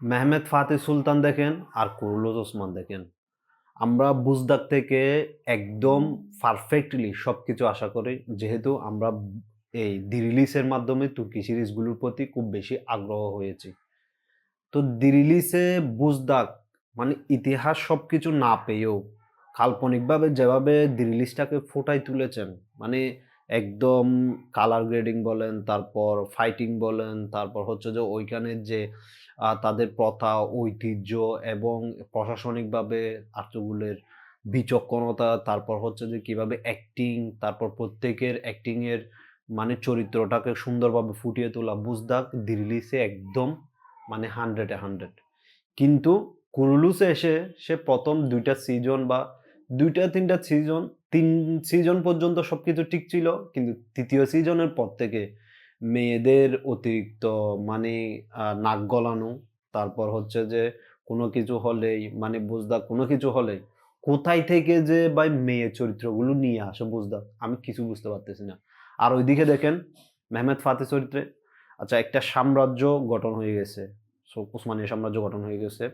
Mehmed ফাতে সুলতান দেখেন আর কুরুলুজ ওসমান দেখেন। আমরা বুজদাক থেকে একদম পারফেক্টলি সব কিছু আশা করি, যেহেতু আমরা এই দি রিলিজের মাধ্যমে তুর্কি সিরিজগুলোর প্রতি খুব বেশি আগ্রহ হয়েছি। তো দি রিলিজে বুজদাক মানে ইতিহাস সব কিছু না পেয়েও কাল্পনিকভাবে যেভাবে দি রিলিজটাকে ফোটাই তুলেছেন মানে একদম কালার গ্রেডিং বলেন, তারপর ফাইটিং বলেন, তারপর হচ্ছে যে ওইখানের যে তাদের প্রথা, ঐতিহ্য এবং প্রশাসনিকভাবে আর্তগুলের বিচক্ষণতা, তারপর হচ্ছে যে কীভাবে অ্যাক্টিং তারপর প্রত্যেকের অ্যাক্টিংয়ের মানে চরিত্রটাকে সুন্দরভাবে ফুটিয়ে তোলা বুঝদাক দিল্লিসে একদম মানে হান্ড্রেডে হান্ড্রেড কিন্তু কুরুলুসে এসে সে প্রথম দুইটা সিজন বা দুইটা, তিনটা সিজন তিন সিজন পর্যন্ত সব কিছু ঠিক ছিল, কিন্তু তৃতীয় সিজনের পর থেকে মেয়েদের অতিরিক্ত মানে নাক গলানো, তারপর হচ্ছে যে কোনো কিছু হলেই মানে বুঝদা, কোনো কিছু হলেই কোথায় থেকে যে ভাই মেয়ে চরিত্রগুলো নিয়ে আসে বুঝদা, আমি কিছু বুঝতে পারতেছি না। আর ওইদিকে দেখেন মেহমেদ ফাতে চরিত্রে আচ্ছা একটা সাম্রাজ্য গঠন হয়ে গেছে, সো উসমানীয় সাম্রাজ্য গঠন হয়ে গেছে,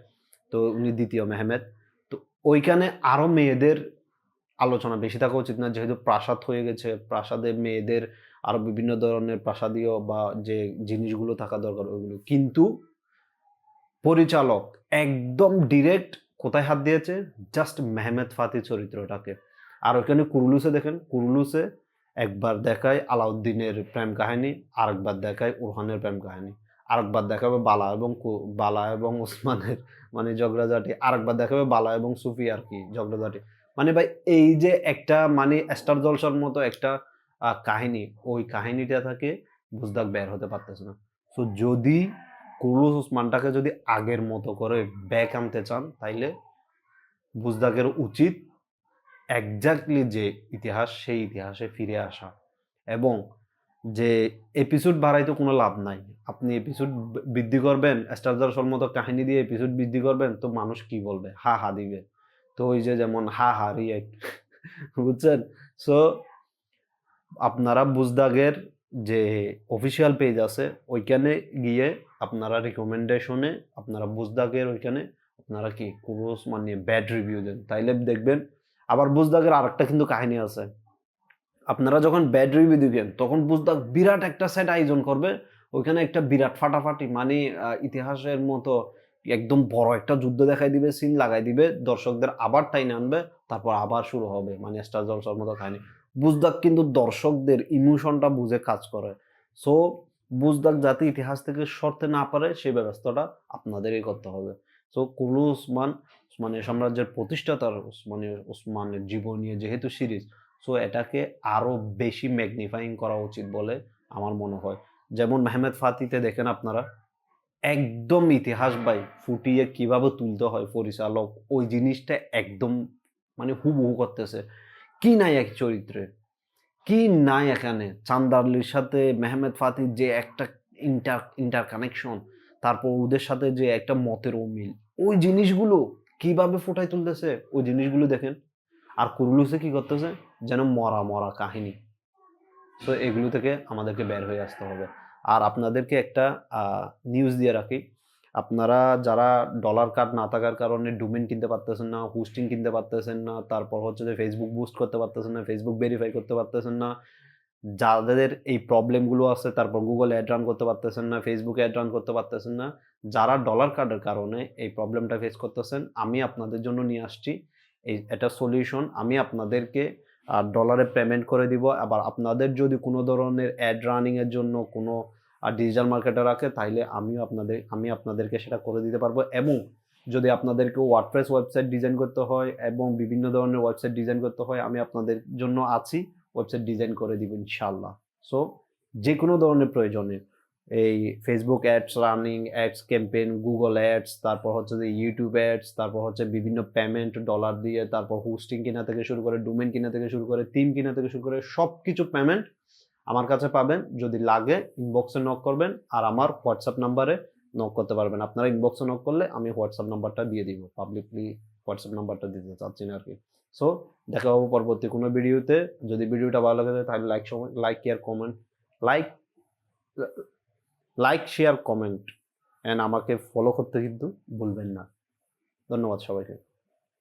তো উনি দ্বিতীয় মেহমেদ। ওইখানে আরও মেয়েদের আলোচনা বেশি থাকা উচিত না। যেহেতু প্রাসাদ হয়ে গেছে, প্রাসাদে মেয়েদের আরও বিভিন্ন ধরনের প্রাসাদীয় বা যে জিনিসগুলো থাকা দরকার ওইগুলো। কিন্তু পরিচালক একদম ডিরেক্ট কোথায় হাত দিয়েছে? জাস্ট মেহমেদ ফাতি চরিত্রটাকে। আর ওইখানে কুরুলুসে দেখেন, কুরুলুসে একবার দেখায় আলাউদ্দিনের প্রেম কাহিনী, আরেকবার দেখায় উরহানের প্রেম কাহিনী। আরেকবার দেখাবে বালা এবং বালা এবং ওসমানের মানে ঝগড়াঝাটি আরেকবার দেখাবে বালা এবং সুফি আর কি ঝগড়াঝাটি মানে ভাই, এই যে একটা মানে স্টার জলসার মতো একটা কাহিনী, ওই কাহিনীটা থেকে বুঝদাক বের হতে পারতেছে না। সো যদি কুরুলুস ওসমানটাকে যদি আগের মতো করে ব্যাক আনতে চান, তাইলে বুজদাকের উচিত একজাক্টলি যে ইতিহাস, সেই ইতিহাসে ফিরে আসা। এবং যে এপিসোড বাড়াইতে কোনো লাভ নাই। আপনি এপিসোড বৃদ্ধি করবেন স্টার জলসার মতো কাহিনী দিয়ে এপিসোড বৃদ্ধি করবেন, তো মানুষ কি বলবে? হা হা দিবে। তো ওই যে যেমন হা হা রিয়েক্ট বুঝছেন? সো আপনারা বুজদাগের যে অফিসিয়াল পেজ আছে, ওইখানে গিয়ে আপনারা রিকমেন্ডেশনে আপনারা বুজদাগের ওইখানে আপনারা কি কুরুস মানে ব্যাড রিভিউ দেন। তাইলে দেখবেন, আবার বুজদাগের আরেকটা কিন্তু কাহিনী আছে। আপনারা যখন ব্যাড রিভিউ দিবেন, তখন বুজদাগ বিরাট একটা সেট আয়োজন করবে। ওইখানে একটা বিরাট ফাটাফাটি মানে ইতিহাসের মতো একদম বড় একটা যুদ্ধ দেখাই দিবে সিন লাগাই দিবে, দর্শকদের আবার টাইনে আনবে, তারপর আবার শুরু হবে। মানে স্টার জলসার মতো কাহিনী। বুজদাক কিন্তু দর্শকদের ইমোশনটা বুঝে কাজ করে। সো বুজদাক যাতে ইতিহাস থেকে সরতে না পারে, সেই ব্যবস্থাটা আপনাদেরই করতে হবে। সো কুলু উসমান উসমানীয় সাম্রাজ্যের প্রতিষ্ঠাতার উসমানীয় উসমানের জীবনীয় যেহেতু সিরিজ সো এটাকে আরও বেশি ম্যাগনিফাইং করা উচিত বলে আমার মনে হয়। যেমন মেহমেদ ফাতিতে দেখেন আপনারা, একদম ইতিহাস ভাই ফুটিয়ে কীভাবে তুলতে হয় পরিচালক ওই জিনিসটা একদম মানে হুবহু করতেছে। কি নাই এক চরিত্রে? কি নাই এখানে? চান্দারলির সাথে মেহমেদ ফাতির যে একটা ইন্টার ইন্টার কানেকশন তারপর ওদের সাথে যে একটা মতের অমিল, ওই জিনিসগুলো কীভাবে ফুটাই তুলতেছে? ওই জিনিসগুলো দেখেন। আর কুরুলুসে কি করতেছে? যেন মরা মরা কাহিনী। তো এগুলো থেকে আমাদেরকে বের হয়ে আসতে হবে। আর আপনাদেরকে একটা নিউজ দিয়ে রাখি। আপনারা যারা ডলার কার্ড না থাকার কারণে ডোমেন কিনতে পারতেছেন না হোস্টিং কিনতে পারতেছেন না, তারপর হচ্ছে যে ফেসবুক বুস্ট করতে পারতেছেন না ফেসবুক ভেরিফাই করতে পারতেছেন না, যাদের এই প্রবলেমগুলো আছে, তারপর গুগল অ্যাড রান করতে পারতেছেন না ফেসবুকে অ্যাড রান করতে পারতেছেন না, যারা ডলার কার্ডের কারণে এই প্রবলেমটা ফেস করতেছেন, আমি আপনাদের জন্য নিয়ে আসছি। এই, এটা সলিউশন আমি আপনাদেরকে ডলারে পেমেন্ট করে দিব। আবার আপনাদের যদি কোনো ধরনের অ্যাড রানিং এর জন্য কোনো ডিজিটাল মার্কেটে রাখে তাহলে আমিও আপনাদের, আমি আপনাদেরকে সেটা করে দিতে পারব। এবং যদি আপনাদেরকে ওয়ার্ডপ্রেস ওয়েবসাইট ডিজাইন করতে হয় এবং বিভিন্ন ধরনের ওয়েবসাইট ডিজাইন করতে হয়, আমি আপনাদের জন্য আছি ওয়েবসাইট ডিজাইন করে দিব ইনশাল্লাহ সো যে কোনো ধরনের প্রয়োজনে। এই Facebook ads running ads campaign Google ads তারপর হচ্ছে যে ইউটিউব অ্যাডস তারপর হচ্ছে বিভিন্ন পেমেন্ট ডলার দিয়ে, তারপর হোস্টিং কিনা থেকে শুরু করে ডোমেন কিনা থেকে শুরু করে থিম কিনা থেকে শুরু করে সব কিছু পেমেন্ট আমার কাছে পাবেন। যদি লাগে ইনবক্সে নক করবেন আর আমার হোয়াটসঅ্যাপ নাম্বারে নক করতে পারবেন। আপনারা ইনবক্সে নক করলে আমি হোয়াটসঅ্যাপ নাম্বারটা দিয়ে দিব পাবলিকলি হোয়াটসঅ্যাপ নাম্বারটা দিতে চাচ্ছি না আর কি। সো দেখা হব পরবর্তী কোনো ভিডিওতে যদি ভিডিওটা ভালো লাগে তাহলে like like care comment like like share comment and আমাকে ফলো করতে কিন্তু ভুলবেন না। ধন্যবাদ সবাইকে।